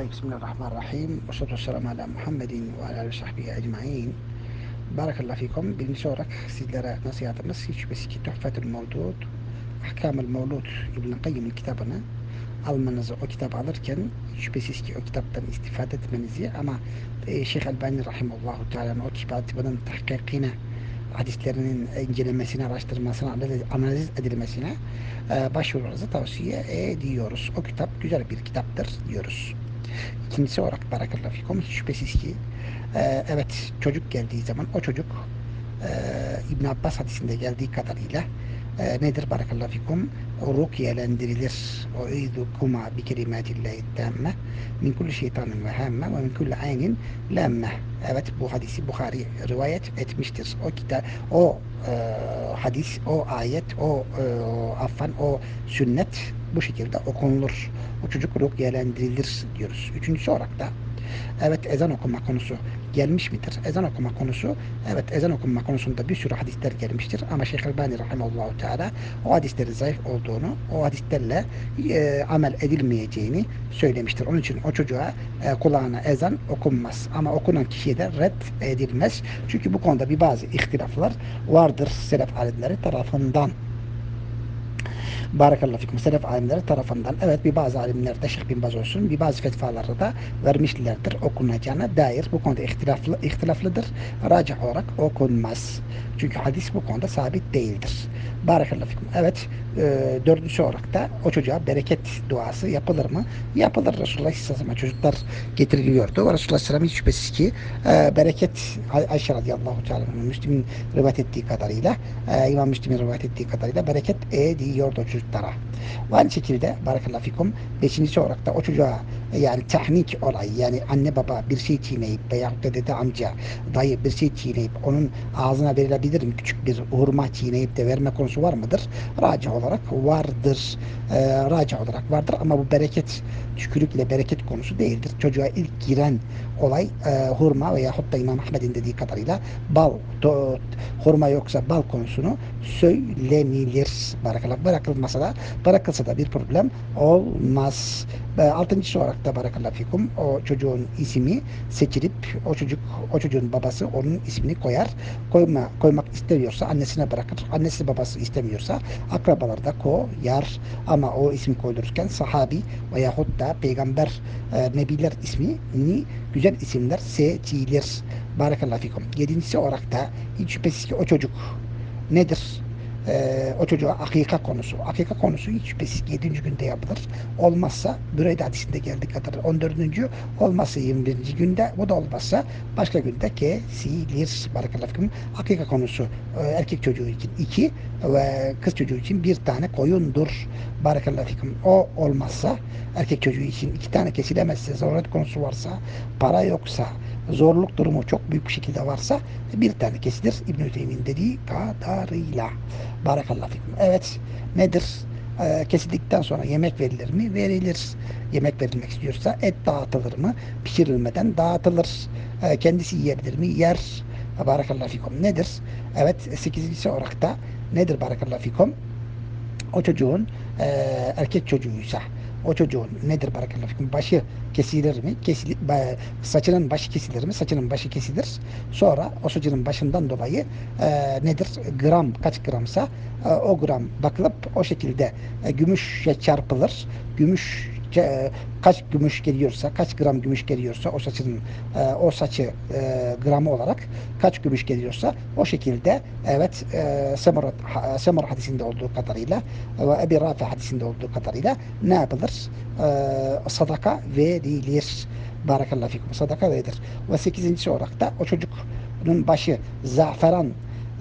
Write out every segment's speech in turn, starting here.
طيب بسم الله الرحمن الرحيم والصلاة والسلام على Muhammedin ve ala sahbihi ecmain. Barakallahu fikum. Birinci olarak sizlere nasihatımız hiç şüphesiz ki Tuhfetül Mevdud, Ahkamül Mevlud İbn-i Kayyım'ın kitabını almanızı, o kitabı alırken hiç şüphesiz ki o kitaptan istifade etmenizi ama e, Şeyh Elbani Rahimallahu Teala'nın o kitabının tahkikine hadislerinin incelemesine, araştırmasına, analiz edilmesine e, başvurmanızı tavsiye ediyoruz. O kitap güzel bir kitaptır diyoruz. İkincisi olarak barakallahu fikum hiç şüphesiz ki e, evet çocuk geldiği zaman o çocuk e, İbn Abbas hadisinde geldiği kadarıyla e, nedir barakallahu fikum rukyelendirilir o eydukuma bi kelimatillahi temme min kulli şeytanın ve hemme ve min kulli aynin lemme evet bu hadisi Bukhari rivayet etmiştir. O kitap o e, hadis o ayet o e, affan o sünnet bu şekilde okunulur. O çocuk rukyelendirilir diyoruz. Üçüncüsü olarak da evet ezan okuma konusu gelmiş midir? Ezan okuma konusu, evet ezan okuma konusunda bir sürü hadisler gelmiştir ama Şeyh Elbani Rahimallahu Teala o hadislerin zayıf olduğunu, o hadislerle e, amel edilmeyeceğini söylemiştir. Onun için o çocuğa e, kulağına ezan okunmaz ama okunan kişiye de red edilmez. Çünkü bu konuda bir bazı ihtilaflar vardır selef alimleri tarafından. Barakallahu fikum. Selef alimleri tarafından. Evet bir bazı alimler de Şeyh bin Baz olsun bir bazı fetvaları da vermişlerdir okunacağına dair. Bu konuda ihtilaflı, ihtilaflıdır. Racih olarak okunmaz. Çünkü hadis bu konuda sabit değildir. Barakallahu fikum. Evet e, dördüncü olarak da o çocuğa bereket duası yapılır mı? Yapılır. Resulullah Aleyhisselam'a çocuklar getiriliyordu. Resulullah Aleyhisselam hiç şüphesiz ki e, bereket Ay Ayşe radıyallahu teala Müslim'in rivayet ettiği kadarıyla e, İmam Müslim'in rivayet ettiği kadarıyla bereket ediyordu çocuklara. Aynı şekilde barakallahu beşincisi olarak da o çocuğa yani tahnik olay yani anne baba bir şey çiğneyip veyahut da dede amca dayı bir şey çiğneyip onun ağzına verilebilir mi? Küçük bir hurma çiğneyip de verme konusu var mıdır? Raci olarak vardır. E, raci olarak vardır ama bu bereket tükürükle bereket konusu değildir. Çocuğa ilk giren olay e, hurma veyahut da İmam Ahmed'in dediği kadarıyla bal, do, hurma yoksa bal konusunu söylenilir. Barakallah bırakılmasa da bırakılsa da bir problem olmaz. Altıncısı olarak da barakallah fikum o çocuğun ismi seçilip o çocuk o çocuğun babası onun ismini koyar. Koyma, koymak istemiyorsa annesine bırakır. Annesi babası istemiyorsa akrabalar da koyar. Ama o ismi koydururken sahabi veyahut da peygamber e, nebiler ismini güzel isimler seçilir. Barakallahu fikum. Yedincisi olarak da hiç şüphesiz ki o çocuk nedir? Ee, o çocuğa akika konusu. Akika konusu hiç şüphesiz 7. günde yapılır. Olmazsa Büreyde hadisinde geldiği kadar 14. olmazsa 21. günde bu da olmazsa başka günde kesilir. Barakallahu. Akika konusu e, erkek çocuğu için 2 ve kız çocuğu için bir tane koyundur. Barakallahu fikum. O olmazsa erkek çocuğu için iki tane kesilemezse zaruret konusu varsa para yoksa zorluk durumu çok büyük bir şekilde varsa bir tane kesilir. İbn-i Teymi'nin dediği kadarıyla. Barakallahu fikum. Evet nedir? Ee, kesildikten sonra yemek verilir mi? Verilir. Yemek verilmek istiyorsa et dağıtılır mı? Pişirilmeden dağıtılır. Ee, kendisi yiyebilir mi? Yer. Barakallahu fikum. Nedir? Evet sekizincisi olarak da nedir barakallahu fikum? O çocuğun e, erkek çocuğuysa o çocuğun nedir barakallahu fikum başı kesilir mi? Kesilir, saçının başı kesilir mi? Saçının başı kesilir. Sonra o saçının başından dolayı e, nedir? Gram kaç gramsa e, o gram bakılıp o şekilde e, gümüşe çarpılır. Gümüş kaç gümüş geliyorsa, kaç gram gümüş geliyorsa o saçın e, o saçı e, gramı olarak kaç gümüş geliyorsa o şekilde evet e, Semur, Semur hadisinde olduğu kadarıyla ve Ebi Rafi hadisinde olduğu kadarıyla ne yapılır? E, sadaka verilir. Barakallahu fikum. Sadaka verilir. Ve sekizincisi olarak da o çocuğun başı zaferan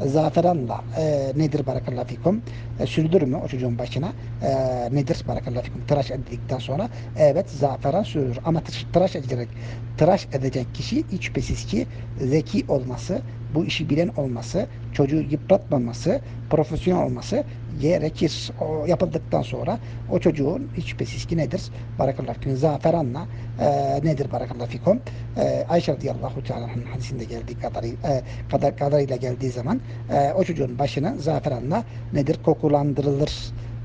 zaferanla e, nedir barakallahu fikum? E, sürdür mü o çocuğun başına? E, nedir barakallahu fikum? Tıraş edildikten sonra evet zaferan sürülür ama tıraş edecek tıraş edecek kişi hiç şüphesiz ki zeki olması bu işi bilen olması çocuğu yıpratmaması profesyonel olması gerekir. O yapıldıktan sonra o çocuğun hiç şüphesiz nedir? Barakallahu fikum zaferanla e, nedir barakallahu fikum? E, Ayşe radıyallahu teala'nın hadisinde geldiği kadarıyla, e, kadar, kadarıyla geldiği zaman e, o çocuğun başına zaferanla nedir? Kokulandırılır.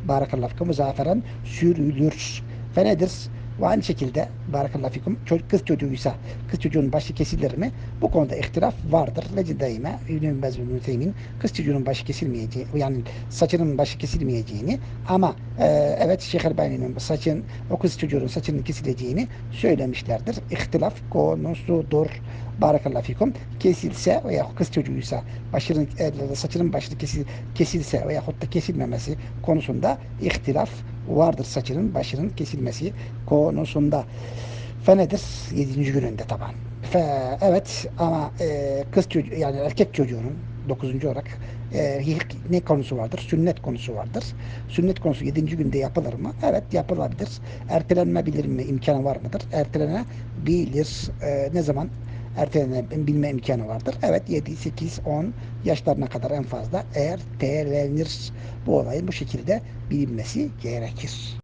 Barakallahu fikum zaferan sürülür. Ve nedir? Ve aynı şekilde barakallahu fikum kız çocuğuysa kız çocuğunun başı kesilir mi? Bu konuda ihtilaf vardır. Lecidayime İbn-i Bez ve İbn-i Teymin kız çocuğunun başı kesilmeyeceği yani saçının başı kesilmeyeceğini ama e, evet Şeyh Elbani'nin saçın o kız çocuğunun saçının kesileceğini söylemişlerdir. İhtilaf konusudur. Barakallahu fikum. Kesilse veya kız çocuğuysa başının, e, saçının başını kesil, kesilse veya da kesilmemesi konusunda ihtilaf vardır saçının başının kesilmesi konusunda. Fe nedir? Yedinci gününde taban. Fe, evet ama e, kız çocuğu yani erkek çocuğunun dokuzuncu olarak e, ne konusu vardır? Sünnet konusu vardır. Sünnet konusu yedinci günde yapılır mı? Evet yapılabilir. Ertelenmebilir mi? İmkanı var mıdır? Ertelenebilir. E, ne zaman? Ertelenebilme imkanı vardır. Evet 7, 8, 10 yaşlarına kadar en fazla ertelenir. Bu olayın bu şekilde bilinmesi gerekir.